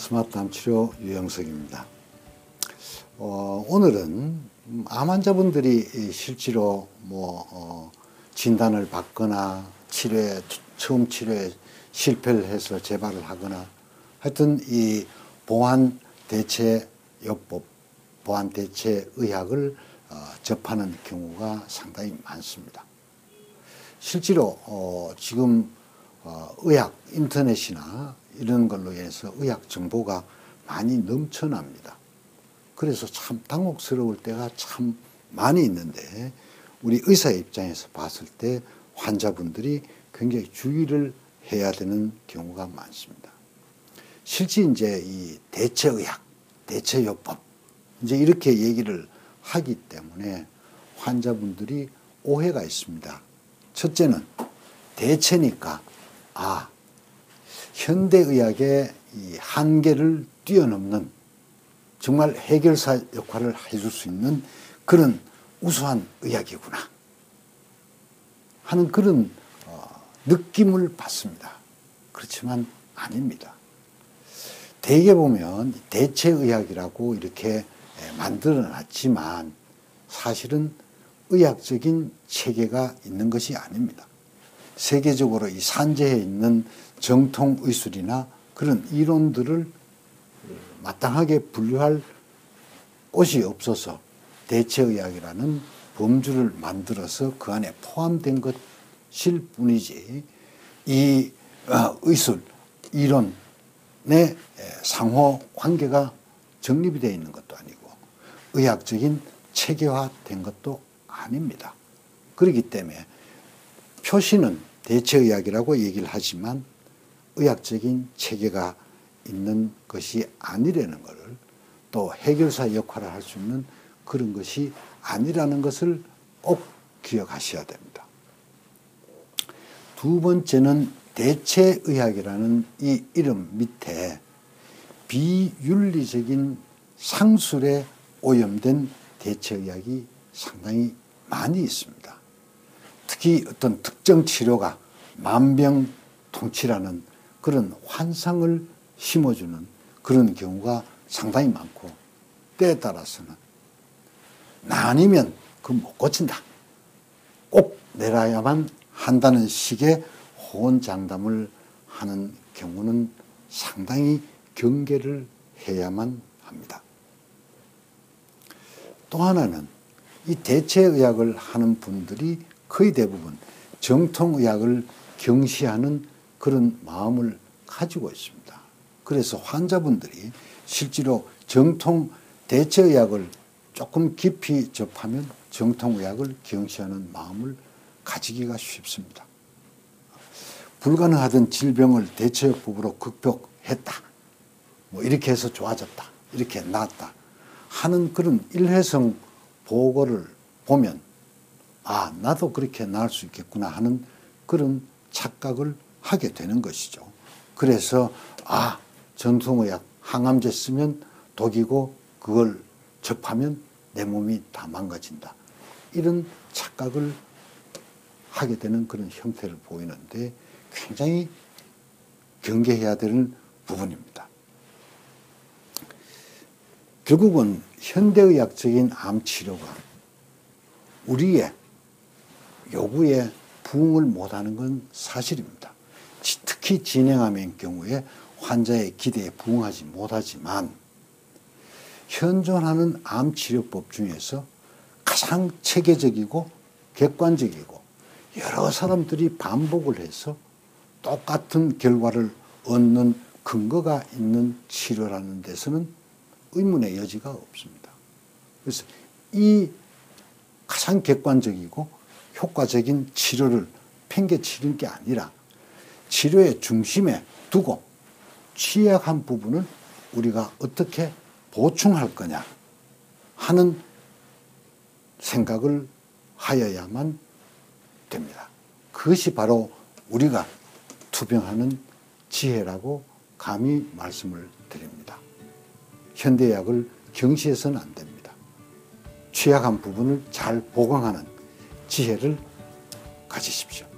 스마트 암 치료 유영석입니다. 어, 오늘은 암 환자분들이 실제로 뭐 어, 진단을 받거나 치료에 처음 치료에 실패를 해서 재발을 하거나 하여튼 이 보완 대체 요법, 보완 대체 의학을 어, 접하는 경우가 상당히 많습니다. 실제로 어, 지금 어, 의학 인터넷이나 이런 걸로 인해서 의학 정보가 많이 넘쳐납니다. 그래서 참 당혹스러울 때가 참 많이 있는데 우리 의사 입장에서 봤을 때 환자분들이 굉장히 주의를 해야 되는 경우가 많습니다. 실제 이제 이 대체의학, 대체요법 이제 이렇게 얘기를 하기 때문에 환자분들이 오해가 있습니다. 첫째는 대체니까 아 현대의학의 이 한계를 뛰어넘는 정말 해결사 역할을 해줄 수 있는 그런 우수한 의학이구나 하는 그런 어, 느낌을 받습니다. 그렇지만 아닙니다. 대개 보면 대체의학이라고 이렇게 만들어 놨지만 사실은 의학적인 체계가 있는 것이 아닙니다. 세계적으로 이 산재해 있는 정통 의술이나 그런 이론들을 마땅하게 분류할 곳이 없어서 대체의학이라는 범주를 만들어서 그 안에 포함된 것일 뿐이지 이 어, 의술 이론의 상호 관계가 정립이 되어 있는 것도 아니고 의학적인 체계화된 것도 아닙니다. 그렇기 때문에 표시는 대체의학이라고 얘기를 하지만 의학적인 체계가 있는 것이 아니라는 것을 또 해결사 역할을 할 수 있는 그런 것이 아니라는 것을 꼭 기억하셔야 됩니다. 두 번째는 대체의학이라는 이 이름 밑에 비윤리적인 상술에 오염된 대체의학이 상당히 많이 있습니다. 특히 어떤 특정 치료가 만병통치라는 그런 환상을 심어주는 그런 경우가 상당히 많고 때에 따라서는 나 아니면 그 못 고친다. 꼭 내라야만 한다는 식의 호언장담을 하는 경우는 상당히 경계를 해야만 합니다. 또 하나는 이 대체의학을 하는 분들이 거의 대부분 정통의학을 경시하는 그런 마음을 가지고 있습니다. 그래서 환자분들이 실제로 정통 대체의학을 조금 깊이 접하면 정통의학을 경시하는 마음을 가지기가 쉽습니다. 불가능하던 질병을 대체요법으로 극복했다. 뭐 이렇게 해서 좋아졌다. 이렇게 나았다. 하는 그런 일회성 보고를 보면 아 나도 그렇게 나을 수 있겠구나 하는 그런 착각을 하게 되는 것이죠. 그래서 아 전통의학 항암제 쓰면 독이고 그걸 접하면 내 몸이 다 망가진다. 이런 착각을 하게 되는 그런 형태를 보이는데 굉장히 경계해야 되는 부분입니다. 결국은 현대의학적인 암 치료가 우리의 요구에 부응을 못하는 건 사실입니다. 특히 진행암의 경우에 환자의 기대에 부응하지 못하지만 현존하는 암 치료법 중에서 가장 체계적이고 객관적이고 여러 사람들이 반복을 해서 똑같은 결과를 얻는 근거가 있는 치료라는 데서는 의문의 여지가 없습니다. 그래서 이 가장 객관적이고 효과적인 치료를 팽개치는 게 아니라 치료의 중심에 두고 취약한 부분을 우리가 어떻게 보충할 거냐 하는 생각을 하여야만 됩니다. 그것이 바로 우리가 투병하는 지혜라고 감히 말씀을 드립니다. 현대의학을 경시해서는 안 됩니다. 취약한 부분을 잘 보강하는 지혜를 가지십시오.